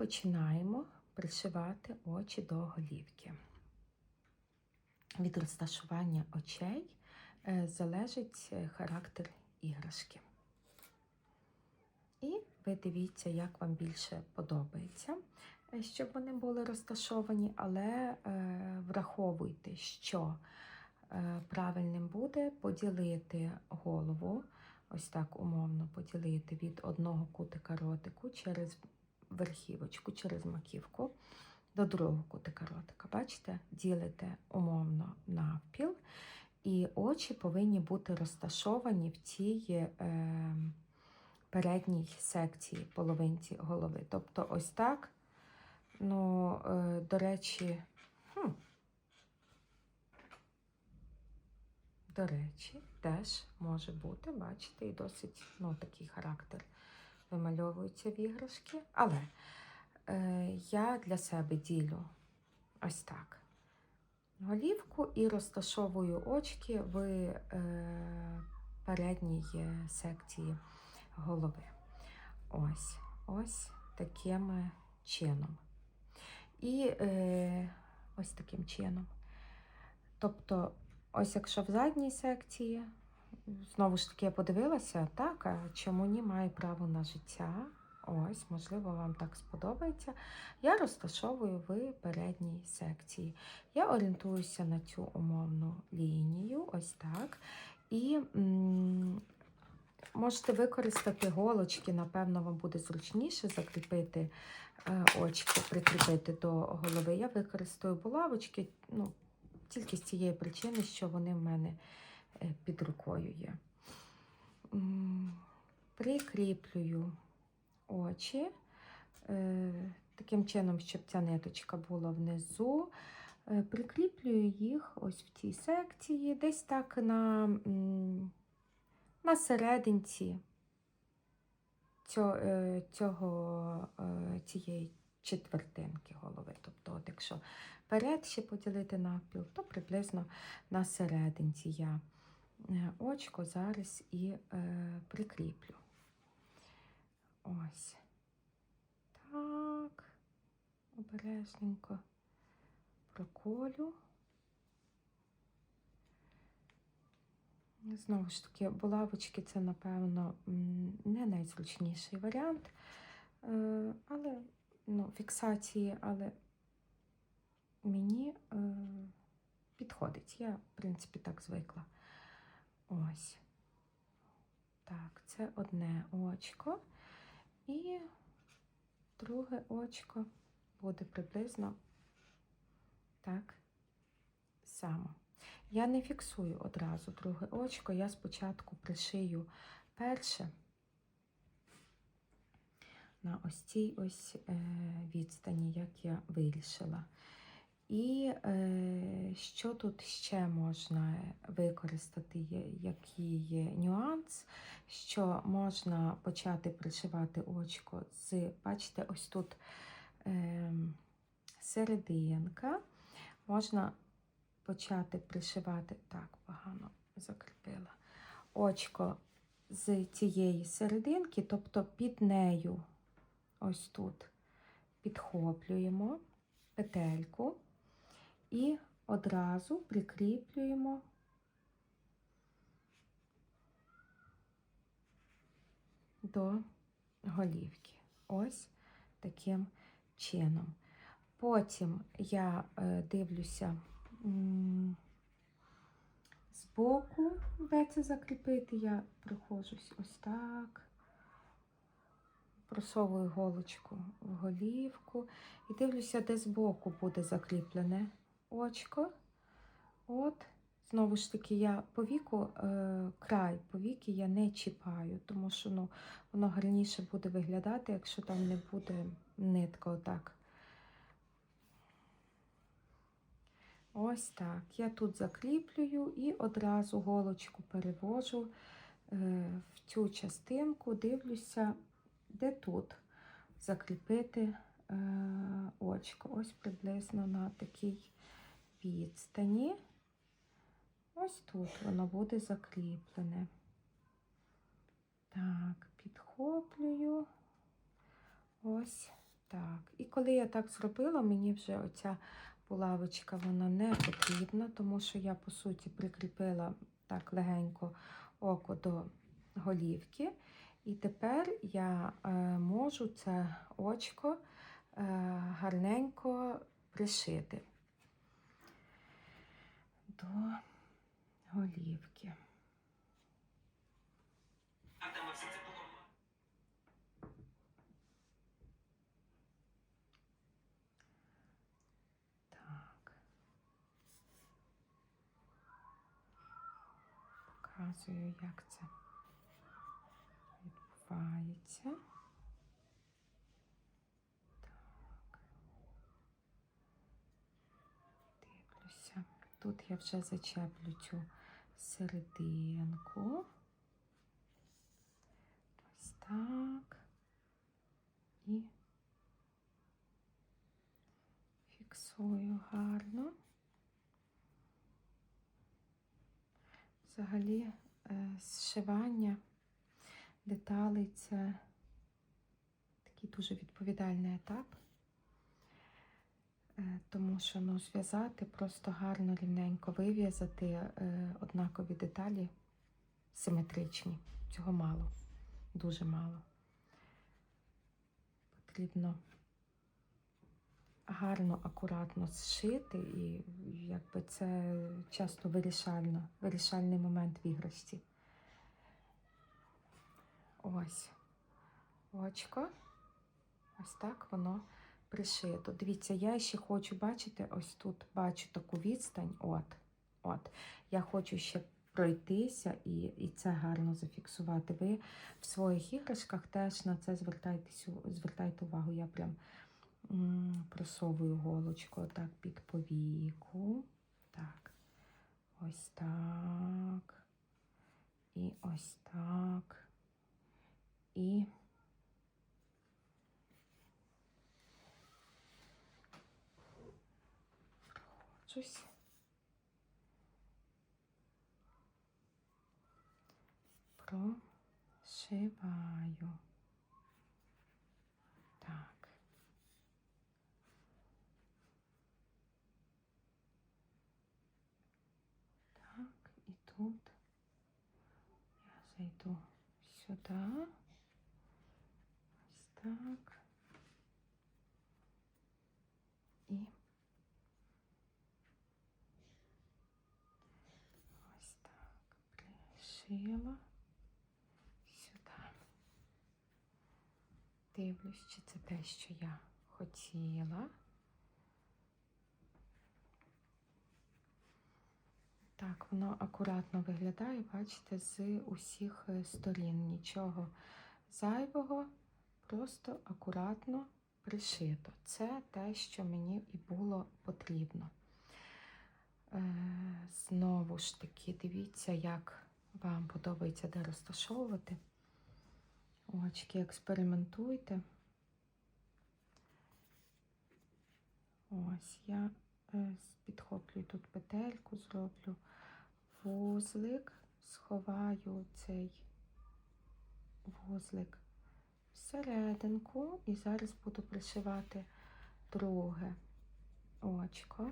починаємо пришивати очі до голівки. Від розташування очей е, залежить е, характер іграшки. І ви дивіться, як вам більше подобається, е, щоб вони були розташовані, але враховуйте, що правильним буде поділити голову, ось так умовно поділити від одного кутика ротику через верхівочку, через маківку до другого кутика ротика. Бачите, ділите умовно навпіл, і очі повинні бути розташовані в цій е, передній секції половинці голови. Тобто, ось так. Ну, е, до речі, хм, до речі, теж може бути, бачите, і досить ну, такий характер вимальовується в іграшки. Але е, я для себе ділю ось так. Голівку і розташовую очки в е, передній е, секції голови. Ось, ось таким чином. І е, ось таким чином. Тобто, ось якщо в задній секції, знову ж таки, я подивилася, так, чому ні має право на життя. Ось, можливо, вам так сподобається. Я розташовую в передній секції. Я орієнтуюся на цю умовну лінію, ось так. І м, можете використати голочки, напевно, вам буде зручніше закріпити е, очки, прикріпити до голови. Я використаю булавочки, ну, тільки з цієї причини, що вони в мене під рукою є. Прикріплюю очі. Е, Таким чином, щоб ця ниточка була внизу. Е, Прикріплюю їх ось в цій секції, десь так на, на серединці цього, е, цього, е, цієї четвертинки голови. Тобто, якщо перед ще поділити навпіл, то приблизно на серединці я е, очко зараз і е, прикріплю. Ось. Так, обережненько проколю. Знову ж таки, булавочки це, напевно, не найзручніший варіант, е, але ну, фіксації, але мені е, підходить. Я, в принципі, так звикла. Ось. Так, це одне очко. І друге очко буде приблизно так само. Я не фіксую одразу друге очко, я спочатку пришию перше на ось цій ось е, відстані, як я вирішила. І е, що тут ще можна використати, який нюанс, що можна почати пришивати очко з, бачите, ось тут е, серединка, можна почати пришивати, так, погано закріпила, очко з цієї серединки, тобто під нею, ось тут, підхоплюємо петельку і одразу прикріплюємо до голівки. Ось таким чином. Потім я е, дивлюся збоку, де це закріпити, я проходжусь ось так. Просовую голочку в голівку і дивлюся, де збоку буде закріплене очко. От, знову ж таки, я по віку, е, край повіки я не чіпаю, тому що ну, воно гарніше буде виглядати, якщо там не буде нитка отак. Ось так. Я тут закріплюю і одразу голочку перевожу е, в цю частинку, дивлюся, де тут закріпити е, очко. Ось приблизно на такій відстані. Ось тут воно буде закріплене. Так, підхоплюю. Ось Так, і коли я так зробила, мені вже оця булавочка вона не потрібна, тому що я, по суті, прикріпила так легенько око до голівки. І тепер я е, можу це очко е, гарненько пришити до голівки. Так. Показую, як це відбувається. Так. Дивлюся. Тут я вже зачеплю цю серединку. Ось так. І фіксую гарно. Взагалі, е, зшивання деталей це такий дуже відповідальний етап, тому що ну, зв'язати, просто гарно рівненько вив'язати е, однакові деталі симетричні. Цього мало, дуже мало. Потрібно гарно, акуратно зшити, і якби це часто вирішально, вирішальний момент в іграшці. Ось очко. Ось так воно пришито. Дивіться, я ще хочу бачити, ось тут бачу таку відстань. От, от. Я хочу ще пройтися і, і це гарно зафіксувати. Ви в своїх іграшках теж на це звертайте увагу. Я прям просовую голочку так під повіку. Так. Ось так. І ось так. І проходжусь. Прошиваю. Так. Так, і тут я зайду сюди. Ось так. Пришила сюди. Дивлюсь, чи це те, що я хотіла. Так, воно акуратно виглядає, бачите, з усіх е, сторін. Нічого зайвого, просто акуратно пришито. Це те, що мені і було потрібно. Е, знову ж таки, дивіться, як вам подобається де розташовувати. Очки експериментуйте. Ось я е, підхоплюю тут петельку, зроблю вузлик, сховаю цей вузлик всерединку і зараз буду пришивати друге очко.